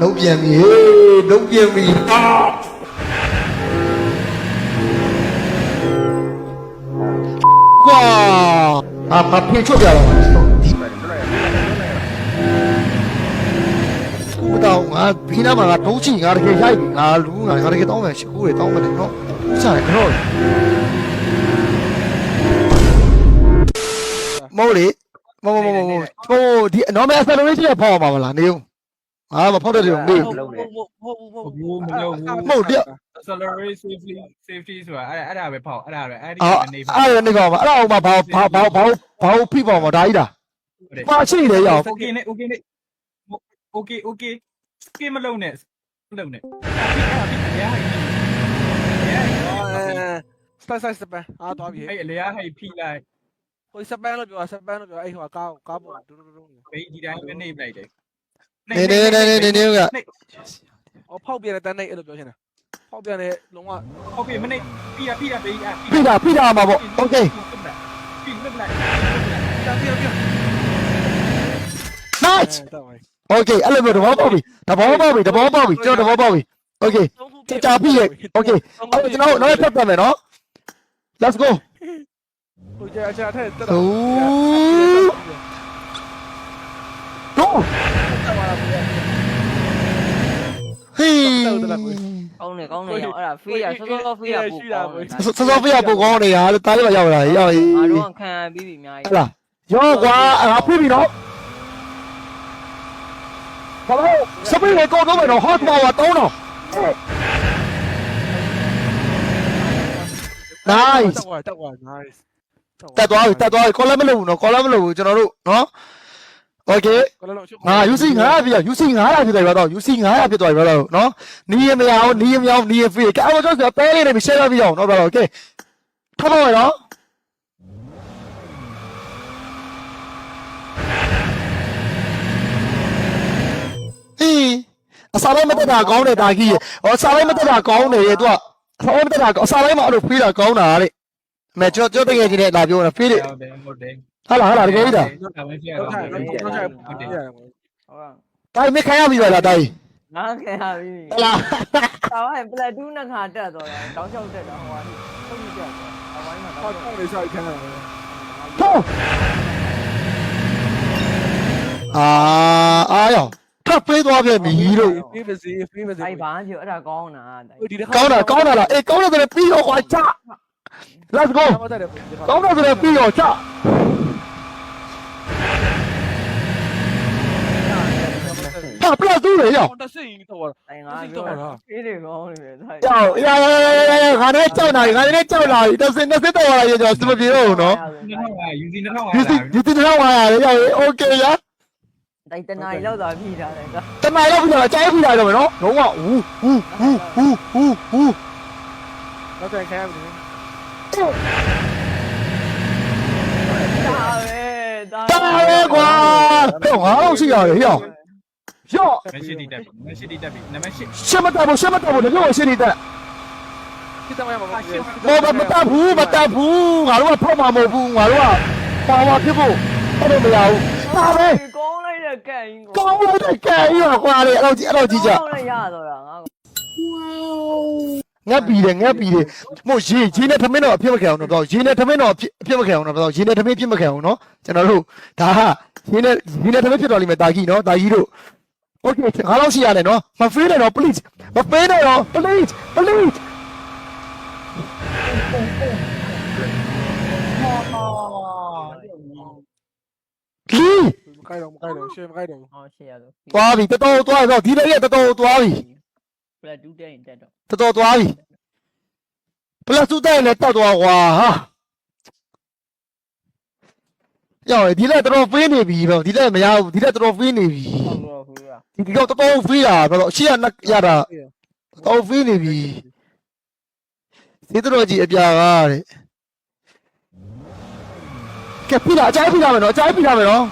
လုံးပြန်ပြီဟေးလုံးပြန်ပြီအာကွာအာမဖေချွတ်ကြတော့ဒီကူတော့ငါဘီနာမှာငါတုံးချီငါတကယ်ရိုက်ပြီငါလူငါငါတကယ်တောင်းမယ်ရှိခိုးတယ်တောင်းမယ်နော်ဥစားရတော့မဟုတ်လေမဟုတ်မဟုတ်မဟုတ်ဟိုဒီ normal acceleration ကဖောက်အောင်ပါမလားနေဦး အာမဖောက်တဲ့တွေမေ့ ဟုတ်ဟုတ်ဟုတ်ဘူးမလုပ်ဘူး မဟုတ်တရား accelerate safely safety ဆိုတာအဲ့ဒါအဲ့ဒါပဲဖောက်အဲ့ဒါပဲအဲ့ဒီအာကနေဖောက်အဲ့ဒါနေကောင်ပါအဲ့ဒါအောင်မဘာဘာဘာဘာဘာဖိပါမှာဒါကြီးလားပါရှိနေတယ်ရအောင် okay နဲ့ okay နဲ့ okay okay ကမလုံးနဲ့မလုံးနဲ့အဲ့စပန်ဆိုင်စပန်အားသွားပြီအဲ့အလျားဟိုက်ဖိလိုက်ဟိုစပန်လို့ပြောစပန်လို့ပြောအဲ့ဟိုကားကိုကားပေါ်ဒူးဒူးဒူးဘေးဒီတိုင်းပဲနေပလိုက်တယ် နေနေနေနေနေနေက ဟောဖောက်ပြန်တဲ့တန်းနေအဲ့လိုပြောချင်တာဖောက်ပြန်တဲ့လုံးဝ โอเคမနေဖိရဖိရဘေးอ่ะ ဖိတာဖိတာမှာပေါ့โอเค ဖိလွတ်လိုက် ပြန်ပြန်ပြန် nice တော့ပါ โอเคအဲ့လိုမျိုးတဘောပေါက်ပြီတဘောပေါက်ပြီတဘောပေါက်ပြီကျွန်တော်တဘောပေါက်ပြီโอเคကြာပြီရဲ့โอเคအဲ့ကျွန်တော်နောက်ထပ်ပြန်မယ်နော် let's go ဟိုကြာကြာထဲတက် โอ้ go ဟေး ကောင်းတယ်ကောင်းတ ယ်ရောအဲ့ဒါဖေးရစောစောဖေးရပို့ကောင်းတယ်စောစောဖေးရပို့ကောင်းနေတာလို့တားရပါရောက်လာရောက်ရေးငါတို့ကခံရပြီးပြီအများဟကြီးလာရောကွာငါဖိပြီနော်ဘာလို့စပိန်ကိုတော့မယ်နော် hot power တောင်းတော့ nice တက်သွားတက်သွား nice တက်သွားပြီတက်သွားပြီ call မလုပ်ဘူးနော် call မလုပ်ဘူးကျွန်တော်တို့နော် okay ကလည်းလုံးငါ UC 900ပြ UC 900ဖြစ်သွားပြီတော့ UC 900ဖြစ်သွားပြီတော့နော်နီးရမရအောင်နီးရမရအောင်နီးရဖေးကအဲ့တော့ကျွန်တော်ပဲလေးနေပြီ share ပြအောင်နော်ဗျာ okay ထပ်ပါမယ်နော်ဟေးအစားလိုက်မတက်တာကောင်းတယ်တာကြီးဟောအစားလိုက်မတက်တာကောင်းတယ်ရဲ့သူကအစားလိုက်မတက်တာအစားလိုက်မအဲ့လိုဖေးတာကောင်းတာတဲ့မဲကျွန်တော်ကျွန်တော်တကယ်ကြီးနဲ့လာပြောတာဖေးတယ်ဟုတ်တယ်ဟုတ်တယ် ဟာလားဟာလားတကယ်ကြီးတာဒါပဲဖြစ်ရတော့တော့ထိုင်တော့ထိုင်ဟုတ်တယ်ဟုတ်ကဲ့တိုင်းမခံရပြီလားတိုင်းငါခံရပြီးဟလားတာဝိုင်ပလက်တူးနှစ်ခါတက်တော့တယ်တောင်းလျှောက်တက်တော့ဟိုကဆုံးမကြတော့အဝိုင်းမှာဟောတော့တော့လေးစားခံရတယ်ဟုတ်အာအားရောထပ်ပေးသွားပြန်ပြီလို့ဖေးပါစေဖေးပါစေအဲ့ဘာပြောအဲ့ဒါကောင်းတာဒီတစ်ခါကောင်းတာကောင်းတာလားအေးကောင်းတယ်ဆိုရင်ပြီးတော့ခွာချ Let's go မတက်တယ်ကောင်းတယ်ဆိုရင်ပြီးတော့ချ 啊，不要走了呀！那谁赢的我？哎呀，谁赢的我？谁的高呢？叫呀呀呀呀呀！俺那叫哪？俺那叫哪？那谁那谁到我来叫？怎么别我呢？ယူစီနှစ်ထောင်ပါယူလားစီယူစီတော့လာရရောက် okay ရတိုက်တနာရီလောက်သာပြီးတာလေကတမန်လောက်ခုနကကြားခုလာတော့မယ်နော်လုံးဝဟူဟူဟူဟူဟူဟူတော့ကြိုက်ခဲ့ဘူးဒါပဲဒါပဲကွာတော့ငါတော့ရှိရတယ်ဟေ့အောင် ရော့မရှိတိတက်မရှိတိတက်ပြီနံပါတ်8ရှင်းမတက်ဘူးရှင်းမတက်ဘူးလည်းပြောရှင်းနေတက်ဖြစ်တယ်မှာပါဘောမမတက်ဘူးမတက်ဘူးငါတို့ကထောက်မှာမဟုတ်ဘူးငါတို့ကပါဝါဖြစ်ဖို့အဲ့လိုမရဘူးဒါပဲကောင်းလိုက်တဲ့ကန်ကြီးကောင်းလို့တဲ့ကဲရောကွာလေအဲ့လိုကြီးအဲ့လိုကြီးကြကောင်းလိုက်ရတော့တာငါငက်ပြီးတယ်ငက်ပြီးတယ်မို့ရေရေနဲ့ထမင်းတော့အဖြစ်မခံအောင်တော့ရေနဲ့ထမင်းတော့အဖြစ်မခံအောင်တော့ရေနဲ့ထမင်းဖြစ်မခံအောင်နော်ကျွန်တော်တို့ဒါဟာရေနဲ့ရေနဲ့ထမင်းဖြစ်တော်လိမ့်မယ်တာကြီးနော်တာကြီးတို့ Okay ငါတော့ရှိရတယ်နော်မဖေးနဲ့တော့ please မဖေးနဲ့တော့ please please လီမကိုက်တော့မကိုက်တော့ရှေ့မကိုက်တော့ဟောရှေ့ရလို့သွားပြီတော်တော်သွားတော့ဒီလေးရတော်တော်သွားပြီပလက်တူးတဲ့ရင်တက်တော့တော်တော်သွားပြီပလတ်စုတဲ့လည်းတောက်သွားကွာဟာယောဒီလက်တော်တော်ဖေးနေပြီတော့ဒီလက်မရဘူးဒီလက်တော်တော်ဖေးနေပြီဟုတ်တော့ဘူးက ဒီဒီတော့တော်တော်ဖေးတာတော့အရှိရနရတာတော်ဖေးနေပြီသေတော်ကြီးအပြာကားတဲ့ကဲပြတာအကြိုက်ပြတာမယ်နော်အကြိုက်ပြတာမယ်နော်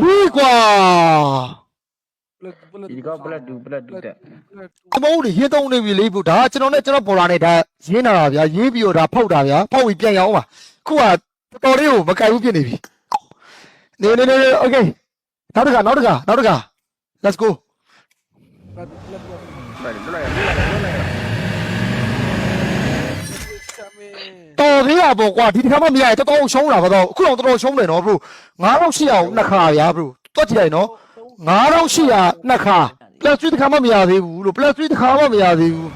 လီကွာဘ ဒီကောပလက်2ပလက်2တက်ကျွန်တော်တို့ရင်းတုံးနေပြီလေဘုဒါကျွန်တော်နဲ့ကျွန်တော်ပေါ်လာနေဒါရင်းလာတာဗျာရင်းပြီးတော့ဒါဖောက်တာဗျာဖောက်ပြီးပြန်ရအောင်ပါခုကတော်တော်လေးကိုမကင်ဘူးဖြစ်နေပြီနေနေနေ okay နောက်တစ်ခါနောက်တစ်ခါနောက်တစ်ခါ let's go တော်သေးတာပေါ့ကွာဒီတစ်ခါမှမရရတော်တော်ရှုံးတာပါတော့အခုတော့တော်တော်ရှုံးတယ်နော် bro 9000ရှိအောင်နှစ်ခါဗျာ bro တွက်ကြည့်လိုက်နော် 9800နှစ်ခါ plus 3တစ်ခါမှမရသေးဘူးလို့ plus 3တစ်ခါမှမရသေးဘူး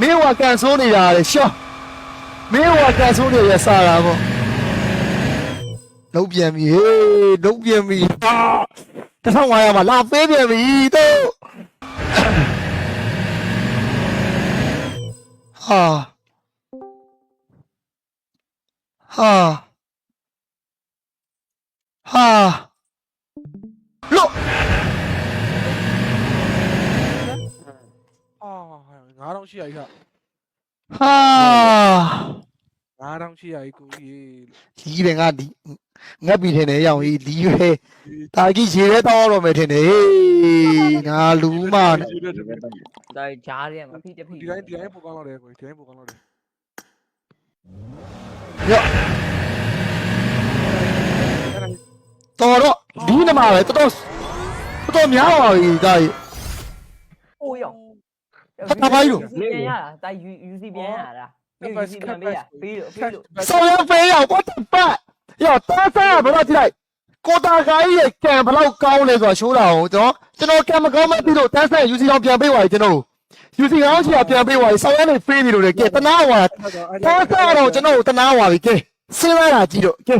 မင်းကကန်ဆိုးနေတာလေရှော့မင်းကကန်ဆိုးနေရစားတာပေါ့လုံးပြန်ပြီဟေးလုံးပြန်ပြီဟာ1500မှာလာပေးပြန်ပြီတော့ဟာဟာဟာ လို့အာ9000ရှိရကြီးခဟာ9000ရှိရကြီးကိုကြီးလီးတယ်ငါဒီငက်ပြီထင်တယ်ရောင်ကြီးလီးရဲတာကြီးရေရဲတောင်းတော့မယ်ထင်တယ်ဟေးငါလူမနဲ့ဒါဂျားရဲမဖိတဖိဒီတိုင်းဒီတိုင်းပိုကောင်းတော့တယ်ကိုဒီတိုင်းပိုကောင်းတော့တယ်ရော့ မှာပဲတော်တော်တော်တော်များပါပြီဒါကြီးအိုးရောပြန်ရတာဒါယူ UC ပြန်ရတာမြို့ UC ပြန်ပေးရပေးလို့ပေးလို့ဆောင်းရဖေးရောက် what the fuck ရောတားစားဘယ်တော့ကြည့်လိုက်ကိုတာခိုင်းရဲ့ကံဘယ်လောက်ကောင်းလဲဆိုတာရှိုးတာအောင်ကျွန်တော်ကျွန်တော်ကံမကောင်းမသိလို့တန်းဆက် UC တော့ပြန်ပေးပါပြီကျွန်တော် UC ကောင်းချီကပြန်ပေးပါပြီဆောင်းရနေဖေးနေလို့လေကဲတနာဟွာတားစားတော့ကျွန်တော်တနာဟွာပြီကဲစဉ်းစားတာကြည့်တော့ကဲ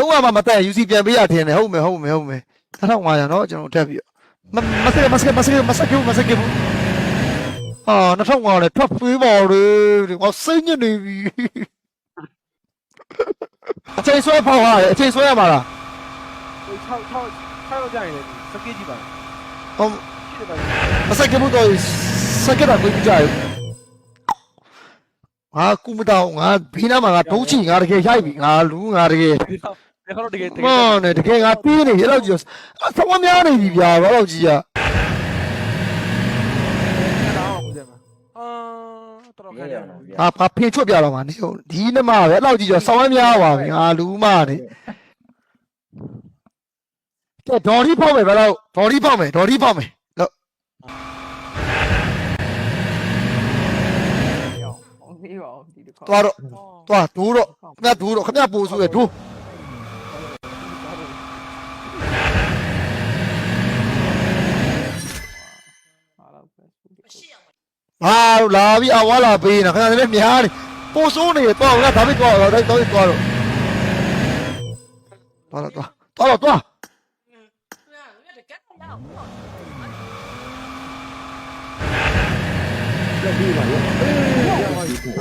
သုံးရမှာမတက် UC ပြန်ပေးရထင်တယ်ဟုတ်မယ်ဟုတ်မယ်ဟုတ်မယ်2500နော်ကျွန်တော်ထပ်ပြီးမစက်မစက်မစက်မစက်ဘူးမစက်ဘူးအာ2500လည်းထွက်ပေးပါလေဒီကစိတ်ညစ်နေပြီအချိန်ဆွဲဖောက်ရတယ်အချိန်ဆွဲရမှာလား6 6 6ကြာရင်လည်းစကေးကြည့်ပါဟုတ်မစက်ဘူးတော့စက်ကတာကိုကြည့်ကြရငါကူမတောင်ငါဘီနာမှာငါဒုံးချီငါတကယ်ရိုက်ပြီငါလူငါတကယ် ဒီတော့ဒီကတော့တကယ်တကယ်မောနဲ့တကယ်ငါတီးနေရတော့ကြည့်အဆောင်းများနေပြီဗျာဘာလို့ကြည့်ရတော့ကိုကြမှာအာတော်ခိုင်းရအောင်ငါဘာဖင်ချွတ်ပြတော့မှာနေဟုတ်ဒီနမပဲအဲ့လောက်ကြည့်ကြဆောင်းများပါပြီငါလူမနေကဲဒေါ်ဒီဖောက်မယ်ဘယ်လောက်ဒေါ်ဒီဖောက်မယ်ဒေါ်ဒီဖောက်မယ်လို့ပေးပါဦးဒီတစ်ခေါက်သွားတော့သွားဒိုးတော့ခမဒိုးတော့ခမပို့ဆိုရဒိုး ဟာတော့ပဲ ဟာလာပြီအဝါလာပေးနေခဏလေးများနေပို့ဆိုးနေတော့ငါဒါပဲတော့တော့တော့တော့တော့တော့တော့တော့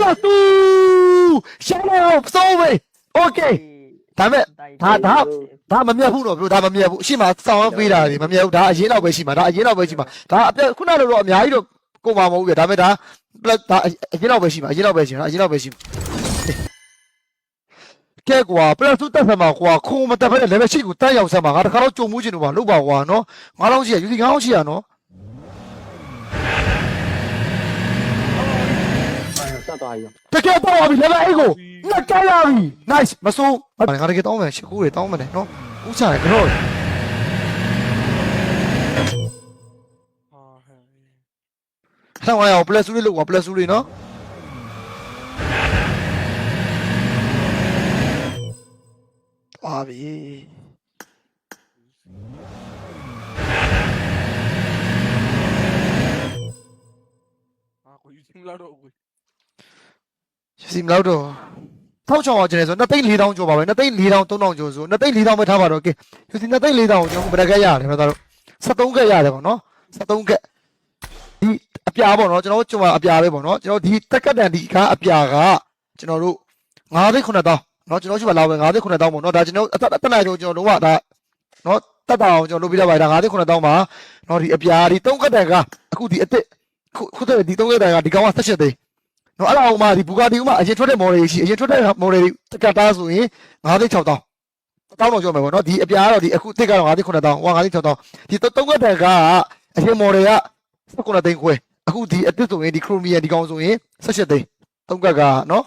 လာတူရှင်းတော့စိုးပဲโอเคဒါမဲ့ဒါဒါဒါမမြတ်ဘူးတော့ဘလို့ဒါမမြတ်ဘူးအရှိမစောင်းပေးတာလေမမြတ်ဘူးဒါအရင်တော့ပဲရှိမှာဒါအရင်တော့ပဲရှိမှာဒါအပြခုနလိုတော့အများကြီးတော့ ကိုမမဟုတ်ပြဒါမဲ့ဒါဒါအရင်တော့ပဲရှိမှာအရင်တော့ပဲရှိမှာအရင်တော့ပဲရှိမှာကဲကွာပလက်စုတက်ဆံမှာကွာခုံမတက်ဖက်လည်းပဲရှိကိုတန်းရောက်ဆံမှာငါတခါတော့ကြုံမှုချင်လို့ပါလို့ပါကွာနော်ငါတော့ရှိရယူစီငါတော့ရှိရနော်တက်သွားပြီတကယ်တော့ပြီလည်းပဲအဲ့ကိုငါကြရပြီ nice မစိုးငါတကယ်တောင်းမယ်ရှကူတွေတောင်းမယ်နော်ဥစားရကြောဟာ ဟဲ့ဆောင်းရအောင် plus လေးလို့ကွာ plus လေးနော်အာပြီအာကိုယူစင်လာတော့ကိုစီမလောက်တော့ထောက်ချောင်းအောင်ကျနေဆို2သိန်း4000ကျော်ပါပဲ2သိန်း4000 3000ကျော်ဆို2သိန်း4000ပဲထားပါတော့ကဲယူစီ2သိန်း4000ကိုကျွန်တော်ဘယ်တကက်ရတယ်မသားတော့73ကက်ရတယ်ပေါ့နော်73ကက်ဒီ အပြာပေါ့နော်ကျွန်တော်ကျွန်မအပြာပဲပေါ့နော်ကျွန်တော်ဒီတက်ကက်တန်ဒီကားအပြာကကျွန်တော်တို့9သိန်း9000နော်ကျွန်တော်ရှိပါလောက်ပဲ9သိန်း9000ပေါ့နော်ဒါကျွန်တော်အသက်အသက်နိုင်ကျွန်တော်လုံးဝဒါနော်တက်တာအောင်ကျွန်တော်လုပ်ပြရပါတယ်ဒါ9သိန်း9000ပါနော်ဒီအပြာဒီ3ကက်တန်ကအခုဒီအစ်စ်ခုခုတည်းဒီ3ကက်တန်ကဒီကောင်က18သိန်းနော်အဲ့ဒါအောင်မှဒီဘူဂါတီဥမအရင်ထွက်တဲ့ model ရှိအရင်ထွက်တဲ့ model တွေတက်ကတားဆိုရင်9သိန်း6000တောင်းတော့ပြောမယ်ပေါ့နော်ဒီအပြားကတော့ဒီအခုတစ်ကတော့9သိန်း9000ဟို9သိန်း6000ဒီသုံးကတ်တန်ကအရင် model က19သိန်းခွဲ အခုဒီအတစ်ဆိုရင်ဒီ chromium ဒီကောင်ဆိုရင်18သိန်းသုံးကတ်ကနော်